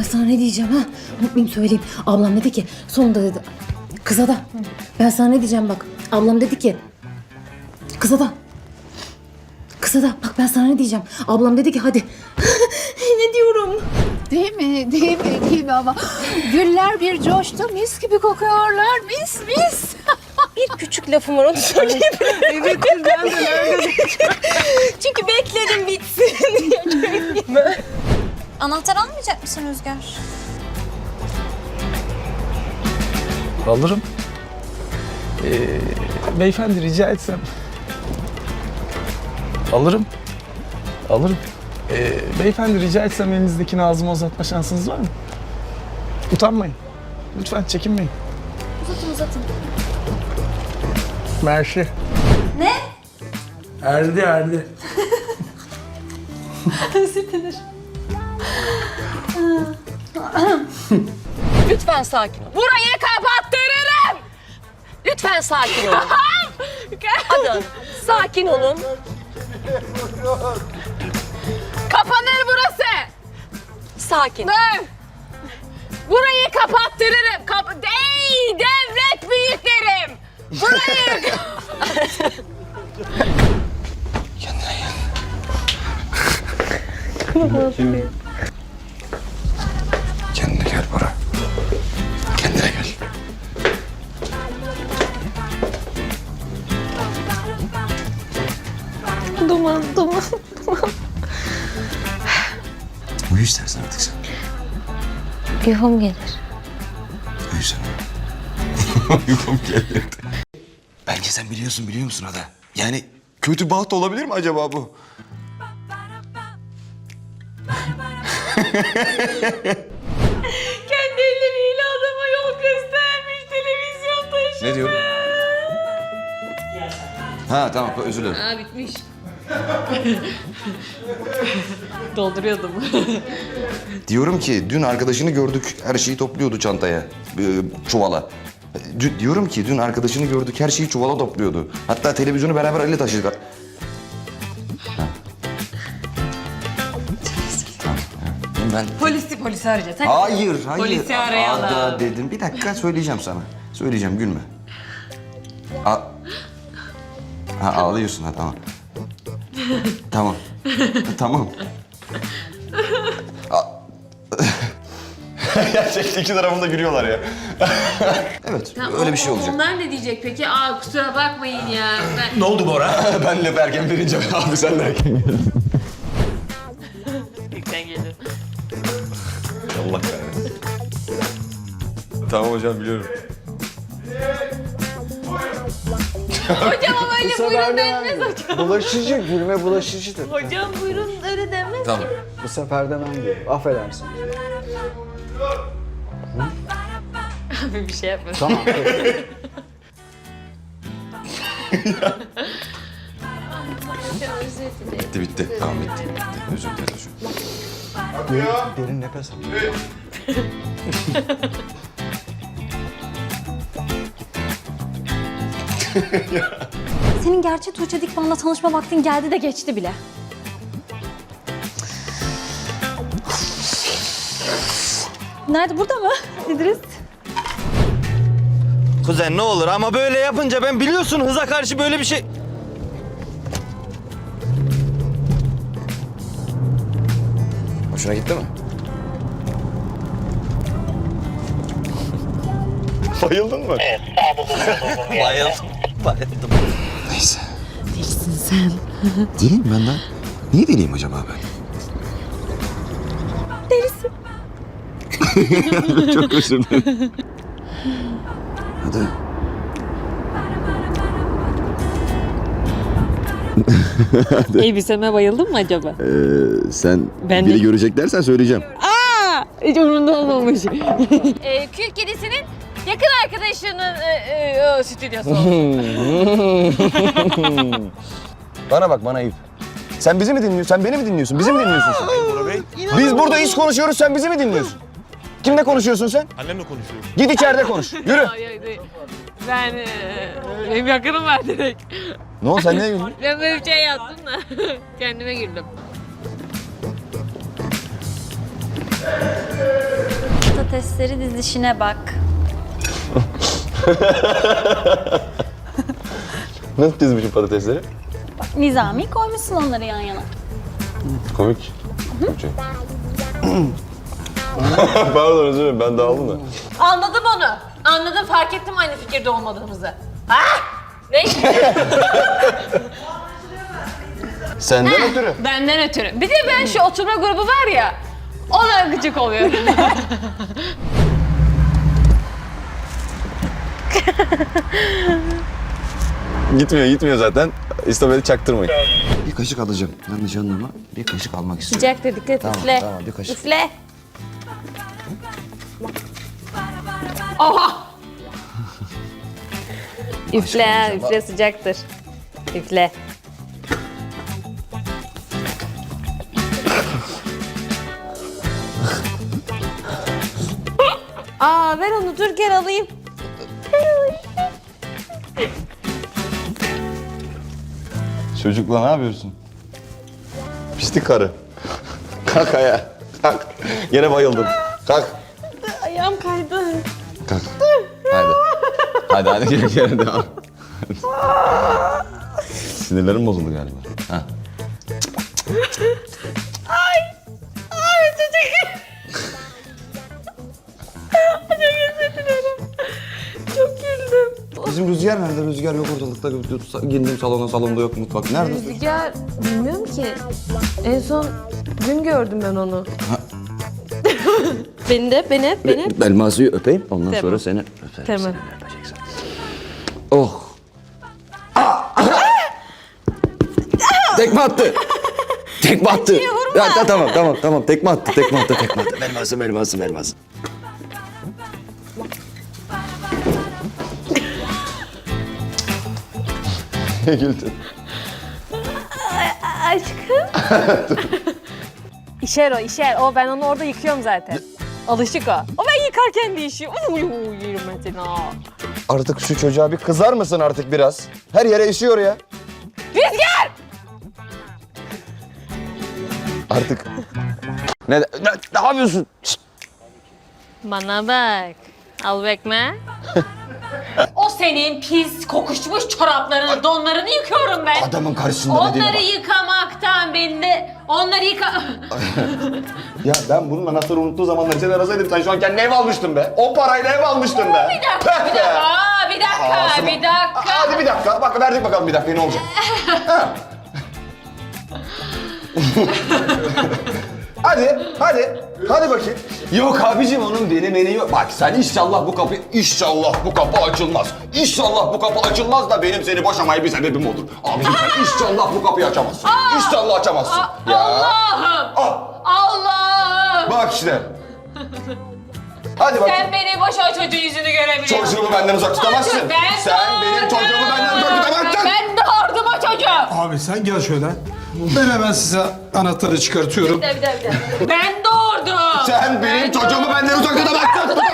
Ben sana ne diyeceğim ha? Unutmayayım söyleyeyim. Ablam dedi ki sonunda dedi. Kıza da. Ben sana ne diyeceğim bak. Ablam dedi ki. Kıza da. Kıza da. Bak ben sana ne diyeceğim. Ablam dedi ki hadi. ne diyorum? Değil mi? Değil mi? Değil mi ama? Güller bir coştu. Mis gibi kokuyorlar. Mis mis. Bir küçük lafım var onu söyleyeyim. evet ben de Çünkü bekledim bitsin diye. Anahtar almayacak mısın Rüzgar? Alırım. Ee, beyefendi rica etsem. Alırım. Alırım. Ee, beyefendi rica etsem elinizdeki ağzıma uzatma şansınız var mı? Utanmayın. Lütfen çekinmeyin. Uzatın uzatın. Mersi. Ne? Erdi erdi. Lütfen sakin ol. Burayı kapattırırım. Lütfen sakin olun. Hadi sakin olun. Kapanır burası. Sakin. Dur. Burayı kapattırırım. Kap Ey devlet büyüklerim. Burayı Kendine Duman, duman. Uyu istersen artık sen. Uykum gelir. Uyu sen. Uykum geldi. Bence sen biliyorsun biliyor musun Ada? Yani kötü baht olabilir mi acaba bu? Kendi elleriyle adama yol göstermiş televizyonda işte. Ne diyorum? Ha tamam özür dilerim. Ha bitmiş. Dolduruyordum. Diyorum ki dün arkadaşını gördük her şeyi topluyordu çantaya, e, çuvala. Dü- diyorum ki dün arkadaşını gördük her şeyi çuvala topluyordu. Hatta televizyonu beraber elle taşıdık. Tamam, evet. Ben polisi polisi arayacağız. Hadi. Hayır, hayır. Polisi arayalım. Ada dedim. Bir dakika söyleyeceğim sana. Söyleyeceğim, gülme. A ha, ağlıyorsun ha, tamam. Tamam. tamam. Gerçekten iki tarafında gülüyorlar ya. evet, öyle bir şey olacak. Onlar ne diyecek peki? Aa kusura bakmayın ya. Ben... Ne oldu Bora? ben laf erken verince abi sen de erken geldin. Sen geldin. Allah kahretsin. tamam hocam biliyorum. Hocam ama öyle buyurun denmez hocam. Bulaşıcı, gülme bulaşıcıdır. Hocam buyurun öyle denmez. Tamam. Bu sefer de ben diyorum. Affedersin. Abi bir şey yapma. Tamam. peki. Bitti bitti. Tamam bitti. bitti. Özür dilerim. Özür dilerim. derin, derin nefes al. Senin gerçek Tuğçe Dikman'la tanışma vaktin geldi de geçti bile. Nerede? Burada mı? İdris. Kuzen ne olur ama böyle yapınca ben biliyorsun hıza karşı böyle bir şey... Hoşuna gitti mi? Bayıldın mı? Bayıldım. Bayıldım. Neyse. Delisin sen. Deliyim ben de. Niye deliyim acaba ben? Delisin. Çok özür dilerim. Hadi. Elbiseme bayıldın mı acaba? Ee, sen Ben biri de- görecek dersen söyleyeceğim. Hiç umurumda olmamış. Ee, Kül kedisinin yakın arkadaşının e, e, stüdyosu. Bana bak bana Eyüp. Sen bizi mi dinliyorsun? Sen beni mi dinliyorsun? Bizi mi dinliyorsun sen? Biz burada iş konuşuyoruz, sen bizi mi dinliyorsun? Kimle konuşuyorsun sen? Annemle konuşuyorum. Git içeride konuş. Yürü. ben e, benim yakınım var direkt. Ne oldu sen niye güldün? Ben böyle bir şey yaptım da kendime güldüm. patatesleri dizişine bak. Nasıl dizmişim patatesleri? Nizami koymuşsun onları yan yana. Komik. Pardon özür dilerim ben dağıldım da. Anladım onu. Anladım fark ettim aynı fikirde olmadığımızı. Ah! Ne? Senden ötürü. Benden ötürü. Bir de ben şu oturma grubu var ya. Ona gıcık oluyorum. Gitmiyor gitmiyor zaten. İstemedi çaktırmayın. Bir kaşık alacağım. Yanlış anlama. Bir kaşık almak istiyorum. Sıcaktır dikkat et Tamam, üfle. tamam, bir kaşık. Üfle. Oha! Üfle, üfle sıcaktır. Üfle. Aa ver onu dur gel alayım. Çocukla ne yapıyorsun? Pislik karı. Kalk ayağa. Kalk. Gene bayıldın. Kalk. Ayağım kaydı. Kalk. Hadi. Hadi hadi gel gel devam. Sinirlerim bozuldu galiba. Ha. Bizim Rüzgar nerede? Rüzgar yok ortalıkta. Girdim salona, salonda yok mutfak. Nerede? Rüzgar bilmiyorum ki. En son dün gördüm ben onu. beni de, beni, beni. Elmasıyı öpeyim. Ondan sonra seni öperim. Tamam. Seni öpeceksin. Oh. tekme attı. Tekme attı. Ya, ta- tamam tamam tamam tekme attı tekme attı tekme attı. Elması elması elması. Ne güldün? Aşkım. işer o, işer. O ben onu orada yıkıyorum zaten. Alışık o. O ben yıkarken değişiyor. Uy, uy, yerim ben seni ha. Artık şu çocuğa bir kızar mısın artık biraz? Her yere işiyor ya. Rüzgar! Artık. Ne, ne, ne yapıyorsun? Şşt! Bana bak. Al bekme. Senin pis kokuşmuş çoraplarını, donlarını yıkıyorum ben. Adamın karşısında dediğine Onları bak. yıkamaktan beni de... Onları yıka... Ya ben bunun anahtarı unuttuğu zamanları seni arasaydım sen şu an kendine ev almıştın be. O parayla ev almıştın be. Bir dakika, bir dakika, aa, bir dakika, Ağzıma- bir dakika. Hadi bir dakika. Bak verdik bakalım bir dakika ne olacak. Ha. hadi, hadi. Hadi bakayım. Yok abicim onun beni yok. Bak sen inşallah bu kapı, inşallah bu kapı açılmaz. İnşallah bu kapı açılmaz da benim seni boşamaya bir sebebim olur. Abicim sen inşallah bu kapıyı açamazsın. İnşallah açamazsın. Ya. Allah'ım! Ah, Allah'ım! bak işte. Hadi bakayım. Sen beni boş o çocuğun yüzünü görebiliyorsun. Çocuğumu benden uzak tutamazsın. Ben Sen benim doğurdum. çocuğumu benden uzak tutamazsın. Ben doğurdum o çocuğu. Abi sen gel şöyle. Ben hemen size anahtarı çıkartıyorum. Bir dakika, bir dakika. Ben doğurdum. Sen benim çocuğumu benden uzak tutamazsın.